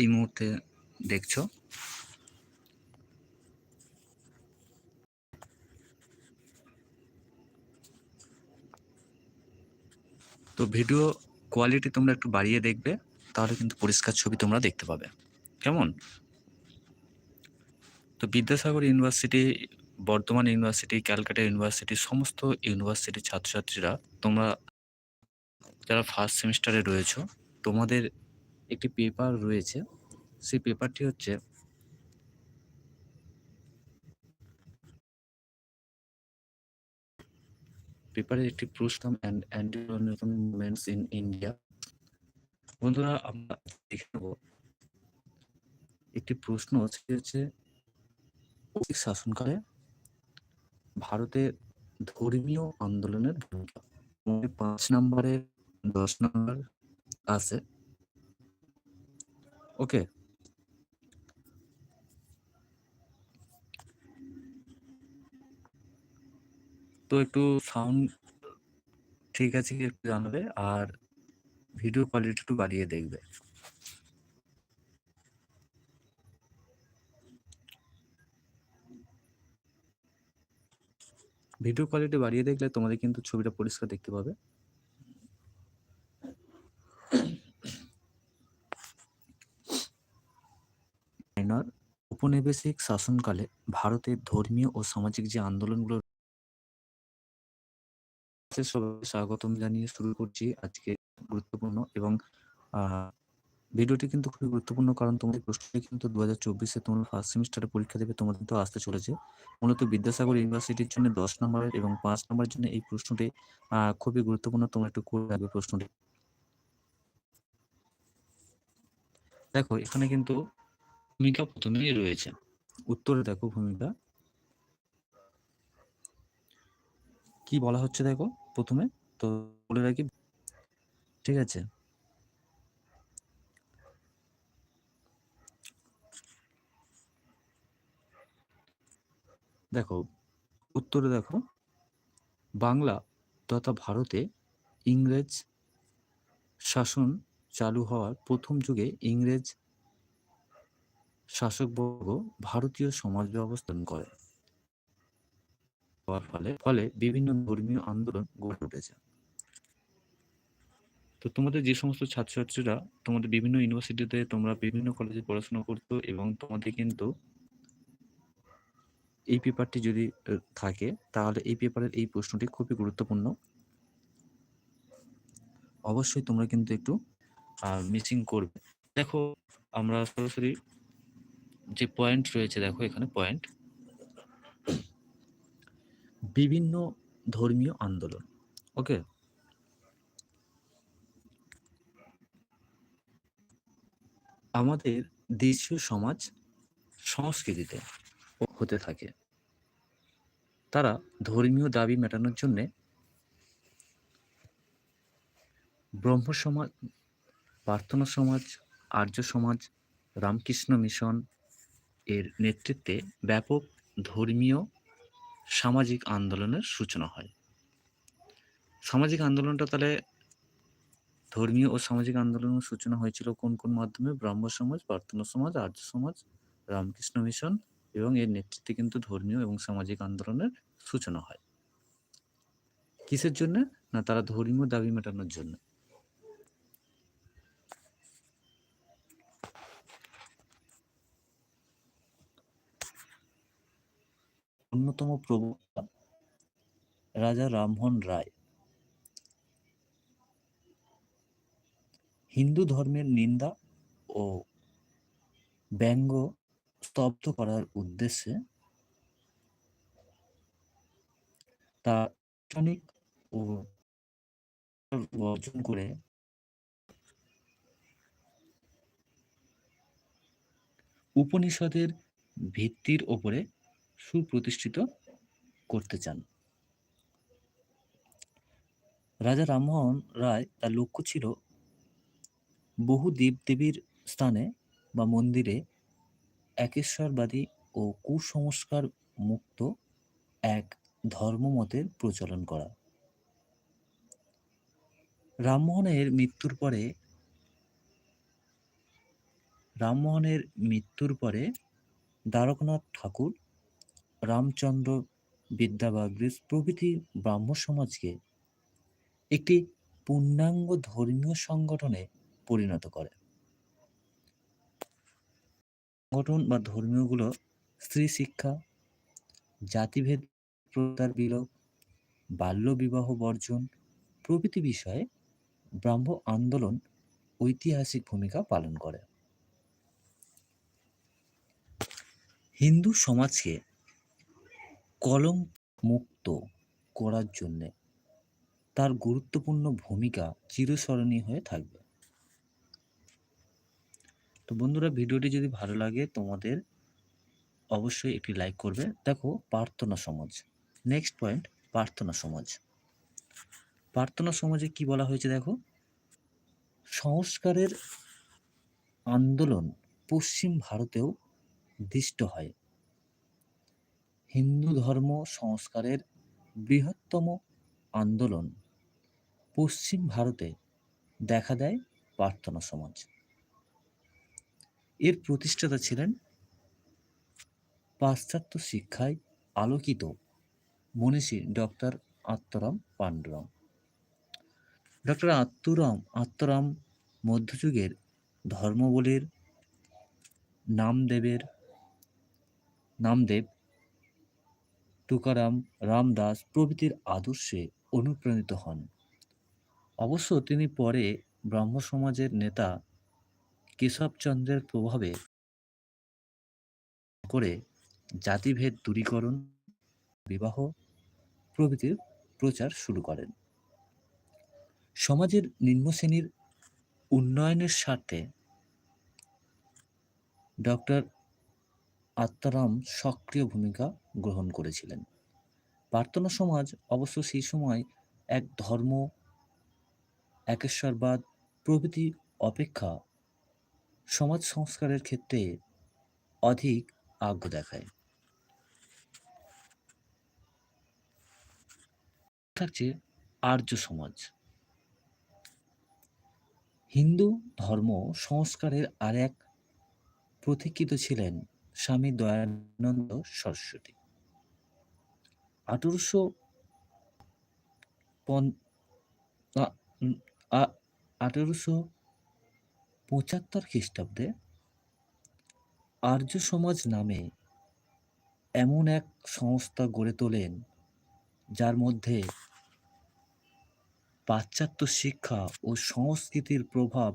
এই মুহূর্তে দেখছ। তো ভিডিও কোয়ালিটি তোমরা একটু বাড়িয়ে দেখবে, তাহলে কিন্তু পরিষ্কার ছবি তোমরা দেখতে পাবে। কেমন? তো Vidyasagar university, Bardhaman university, Calcutta university, সমস্ত ইউনিভার্সিটির ছাত্রছাত্রীরা তোমরা যারা ফার্স্ট সেমিস্টারে রয়েছো, তোমাদের একটি পেপার রয়েছে। সেই পেপারটি হচ্ছে পেপারের একটি প্রশ্ন and anti movements in India বন্ধুরা, আমরা দেখে একটি প্রশ্ন সেটি হচ্ছে শাসনকালে ভারতের ধর্মীয় আন্দোলনের ভূমিকা? পাঁচ নম্বরে দশ নম্বর আছে। ওকে। তো একটু সাউন্ড ঠিক আছে কি একটু জানাবে? আর ভিডিও কোয়ালিটি একটু বাড়িয়ে দেখবে। ভিডিও কোয়ালিটি বাড়িয়ে দেখলে তোমাদের কিন্তু ছবিটা পরিষ্কার দেখতে পাবে। ঔপনিবেশিক শাসনকালে ভারতের ধর্মীয় ও সামাজিক যে আন্দোলনগুলো স্বাগতম জানিয়ে শুরু করছি আজকে গুরুত্বপূর্ণ এবং ভিডিওটি কিন্তু খুবই গুরুত্বপূর্ণ কারণ তোমাদের প্রশ্নটি কিন্তু দু হাজার চব্বিশে তোমরা ফার্স্ট সেমিস্টারে পরীক্ষা দেবে, তোমাদের কিন্তু আসতে চলেছে। মূলত বিদ্যাসাগর ইউনিভার্সিটির জন্য দশ নম্বরের এবং পাঁচ নম্বরের জন্য এই প্রশ্নটি খুবই গুরুত্বপূর্ণ, তোমরা একটু করে রাখবে প্রশ্নটি। দেখো, এখানে কিন্তু ভূমিকা প্রথমেই রয়েছে। উত্তরে দেখো ভূমিকা। কি বলা হচ্ছে দেখো প্রথমে? তো বলে রাখি। ঠিক আছে। দেখো, উত্তরে দেখো, বাংলা তথা ভারতে ইংরেজ শাসন চালু হওয়ার প্রথম যুগে ইংরেজ শাসকবর্গ ভারতীয় সমাজ ব্যবস্থা করে। ফলে ফলে বিভিন্ন ধর্মীয় আন্দোলন গড়ে উঠেছে। তো তোমাদের যে সমস্ত ছাত্রছাত্রীরা তোমাদের বিভিন্ন ইউনিভার্সিটিতে তোমরা বিভিন্ন কলেজে পড়াশোনা করতো এবং তোমাদের কিন্তু এই পেপারটি যদি থাকে, তাহলে এই পেপারের এই প্রশ্নটি খুবই গুরুত্বপূর্ণ। অবশ্যই তোমরা কিন্তু একটু মিসিং করবে। দেখো, আমরা সরাসরি যে পয়েন্ট রয়েছে, দেখো এখানে পয়েন্ট বিভিন্ন ধর্মীয় আন্দোলন ওকে আমাদের দেশীয় সমাজ সংস্কৃতিতে হতে থাকে। তারা ধর্মীয় দাবি মেটানোর জন্যে ব্রহ্ম সমাজ প্রার্থনা সমাজ, আর্য সমাজ, রামকৃষ্ণ মিশন এর নেতৃত্বে ব্যাপক ধর্মীয় সামাজিক আন্দোলনের সূচনা হয়। সামাজিক আন্দোলনটা তাহলে ধর্মীয় ও সামাজিক আন্দোলনের সূচনা হয়েছিল কোন কোন মাধ্যমে? ব্রাহ্ম সমাজ প্রার্থনা সমাজ, আর্য সমাজ, রামকৃষ্ণ মিশন এবং এর নেতৃত্বে কিন্তু ধর্মীয় এবং সামাজিক আন্দোলনের সূচনা হয়। কিসের জন্য? না তারা ধর্মীয় দাবি মেটানোর জন্য। অন্যতম প্রবক্তা রাজা রামমোহন রায়। হিন্দু ধর্মের নিন্দা ও ব্যঙ্গ স্তব্ধ করার উদ্দেশ্যে তার ও অর্জন করে উপনিষদের ভিত্তির ওপরে সুপ্রতিষ্ঠিত করতে চান। রাজা রামমোহন রায় তার লক্ষ্য ছিল বহু দেবদেবীর স্থানে বা মন্দিরে একেশ্বরবাদী ও কুসংস্কার মুক্ত এক ধর্মমতের প্রচলন করা। রামমোহনের মৃত্যুর পরে, রামমোহনের মৃত্যুর পরে দ্বারকনাথ ঠাকুর রামচন্দ্র বিদ্যাবাগীশ প্রভৃতি ব্রাহ্ম সমাজকে একটি পূর্ণাঙ্গ ধর্মীয় সংগঠনে পরিণত করে। সংগঠন বা ধর্মীয়গুলো স্ত্রী শিক্ষা, জাতিভেদ, প্রতার বিলোপ বাল্যবিবাহ বর্জন প্রভৃতি বিষয়ে ব্রাহ্ম আন্দোলন ঐতিহাসিক ভূমিকা পালন করে। হিন্দু সমাজকে কলম মুক্ত করার জন্যে তার গুরুত্বপূর্ণ ভূমিকা চিরস্মরণীয় হয়ে থাকবে। তো বন্ধুরা, ভিডিওটি যদি ভালো লাগে তোমাদের অবশ্যই একটি লাইক করবে। দেখো, প্রার্থনা সমাজ। নেক্সট পয়েন্ট প্রার্থনা সমাজ। প্রার্থনা সমাজে কি বলা হয়েছে দেখো? সংস্কারের আন্দোলন পশ্চিম ভারতেও দৃষ্ট হয়। হিন্দু ধর্ম সংস্কারের বৃহত্তম আন্দোলন। পশ্চিম ভারতে দেখা দেয় প্রার্থনা সমাজ। এর প্রতিষ্ঠাতা ছিলেন পাশ্চাত্য শিক্ষায় আলোকিত মনীষী ডক্টর আত্মরাম পাণ্ডুরাম ডক্টর আত্মরাম আত্মরাম মধ্যযুগের ধর্মবলীর নামদেবের, নামদেব তুকারাম রামদাস প্রভৃতির আদর্শে অনুপ্রাণিত হন। অবশ্য তিনি পরে ব্রাহ্ম সমাজের নেতা কেশবচন্দ্রের প্রভাবে করে জাতিভেদ দূরীকরণ, বিবাহ প্রভৃতির প্রচার শুরু করেন। সমাজের নিম্ন শ্রেণির উন্নয়নের স্বার্থে ডক্টর আত্মারাম সক্রিয় ভূমিকা গ্রহণ করেছিলেন। প্রার্থনা সমাজ অবশ্য সেই সময় এক ধর্ম, একেশ্বরবাদ প্রভৃতি অপেক্ষা সমাজ সংস্কারের ক্ষেত্রে অধিক আগ্রহ দেখায়। থাকছে আর্য সমাজ। হিন্দু ধর্ম সংস্কারের আর এক প্রতীক্ষিত ছিলেন স্বামী দয়ানন্দ সরস্বতী। আঠারোশো আঠারোশো পঁচাত্তর খ্রিস্টাব্দে আর্য সমাজ নামে এমন এক সংস্থা গড়ে তোলেন, যার মধ্যে পাশ্চাত্য শিক্ষা ও সংস্কৃতির প্রভাব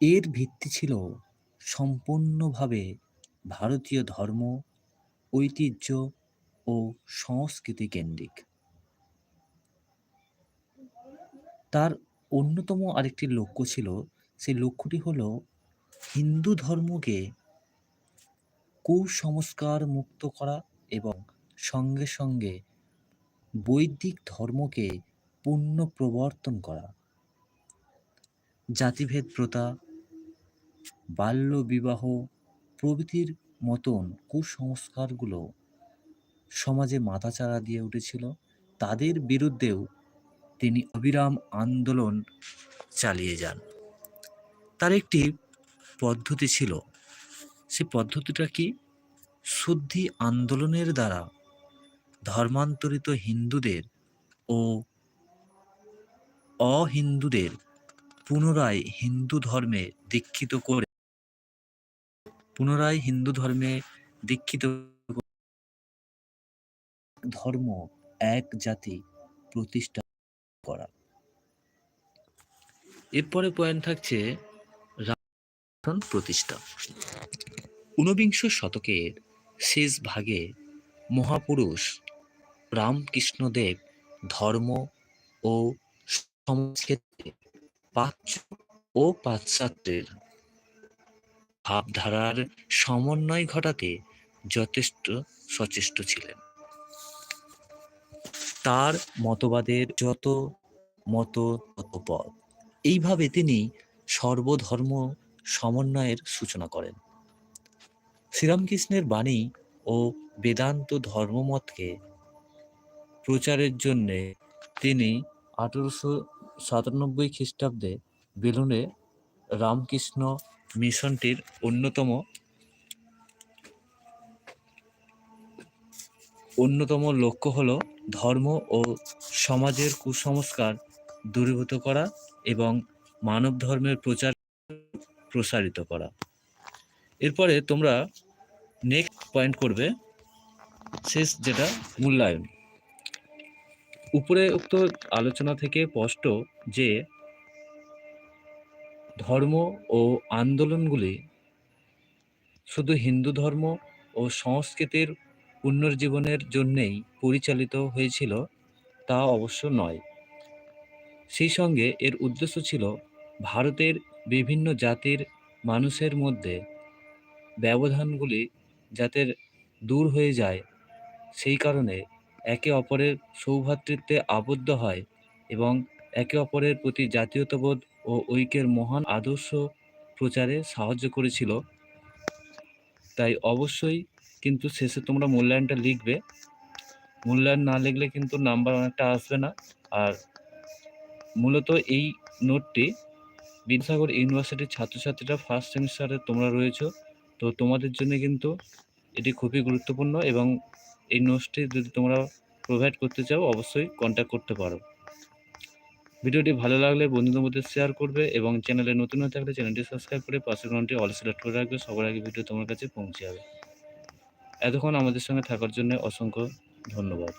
এর ভিত্তি ছিল সম্পূর্ণভাবে ভারতীয় ধর্ম, ঐতিহ্য ও সংস্কৃতি কেন্দ্রিক। তার অন্যতম আরেকটি লক্ষ্য ছিল, সেই লক্ষ্যটি হলো হিন্দু ধর্মকে কুসংস্কার মুক্ত করা এবং সঙ্গে সঙ্গে বৈদিক ধর্মকে পূর্ণ প্রবর্তন করা। জাতিভেদ প্রথা বাল্য বিবাহ প্রভৃতির মতন কুসংস্কারগুলো সমাজে মাথাচাড়া দিয়ে উঠেছিল, তাদের বিরুদ্ধেও তিনি অবিরাম আন্দোলন চালিয়ে যান। তার একটি পদ্ধতি ছিল, সে পদ্ধতিটা কি? শুদ্ধি আন্দোলনের দ্বারা ধর্মান্তরিত হিন্দুদের ও অহিন্দুদের পুনরায় হিন্দু ধর্মে দীক্ষিত করে পুনরায় হিন্দু ধর্মে দীক্ষিত ধর্ম এক জাতি প্রতিষ্ঠা করা। এরপরে পয়েন্ট থাকছে প্রতিষ্ঠা। ঊনবিংশ শতকের শেষ ভাগে মহাপুরুষ রামকৃষ্ণদেব ধর্ম ও সমাজক্ষেত্রে প্রাচ্য ও পাশ্চাত্যের ভাবধারার সমন্বয় ঘটাতে যথেষ্ট সচেষ্ট ছিলেন। তার মতবাদের যত মত তত পথ এইভাবে তিনি সর্বধর্ম সমন্বয়ের সূচনা করেন। শ্রীরামকৃষ্ণের বাণী ও বেদান্ত ধর্মমতকে প্রচারের জন্যে তিনি আঠেরোশো সাতানব্বই খ্রিস্টাব্দে বেলুনে রামকৃষ্ণ মিশনটির অন্যতম অন্যতম লক্ষ্য হলো ধর্ম ও সমাজের কুসংস্কার দূরীভূত করা এবং মানব ধর্মের প্রচার প্রসারিত করা। এরপরে তোমরা নেক্সট পয়েন্ট করবে, শেষ যেটা মূল্যায়ন। উপরে উক্ত আলোচনা থেকে স্পষ্ট যে ধর্ম ও আন্দোলনগুলি শুধু হিন্দু ধর্ম ও সংস্কৃতির পুনর্জীবনের জন্যেই পরিচালিত হয়েছিল, তা অবশ্য নয়। সেই সঙ্গে এর উদ্দেশ্য ছিল ভারতের বিভিন্ন জাতির মানুষের মধ্যে ব্যবধানগুলি যাতে দূর হয়ে যায়, সেই কারণে একে অপরের সৌভ্রাতৃত্বে আবদ্ধ হয় এবং একে অপরের প্রতি জাতীয়তাবোধ ও ঐক্যের মহান আদর্শ প্রচারে সাহায্য করেছিল। তাই অবশ্যই কিন্তু শেষে তোমরা মূল্যায়নটা লিখবে। মূল্যায়ন না লিখলে কিন্তু নাম্বার অনেকটা আসবে না। আর মূলত এই নোটটি বিদ্যাসাগর ইউনিভার্সিটির ছাত্রছাত্রীরা ফার্স্ট সেমিস্টারে তোমরা রয়েছো। তো তোমাদের জন্য কিন্তু এটি খুবই গুরুত্বপূর্ণ এবং এই নোটসটি যদি তোমরা প্রোভাইড করতে চাও, অবশ্যই কন্ট্যাক্ট করতে পারো। ভিডিওটি ভালো লাগলে বন্ধুদের মধ্যে শেয়ার করবে এবং চ্যানেলে নতুন হয়ে থাকলে চ্যানেলটি সাবস্ক্রাইব করে পাশের ঘন্টি অল সিলেক্ট করে রাখবে, সবার আগে ভিডিও তোমার কাছে পৌঁছে যাবে। এতক্ষণ আমাদের সঙ্গে থাকার জন্য অসংখ্য ধন্যবাদ।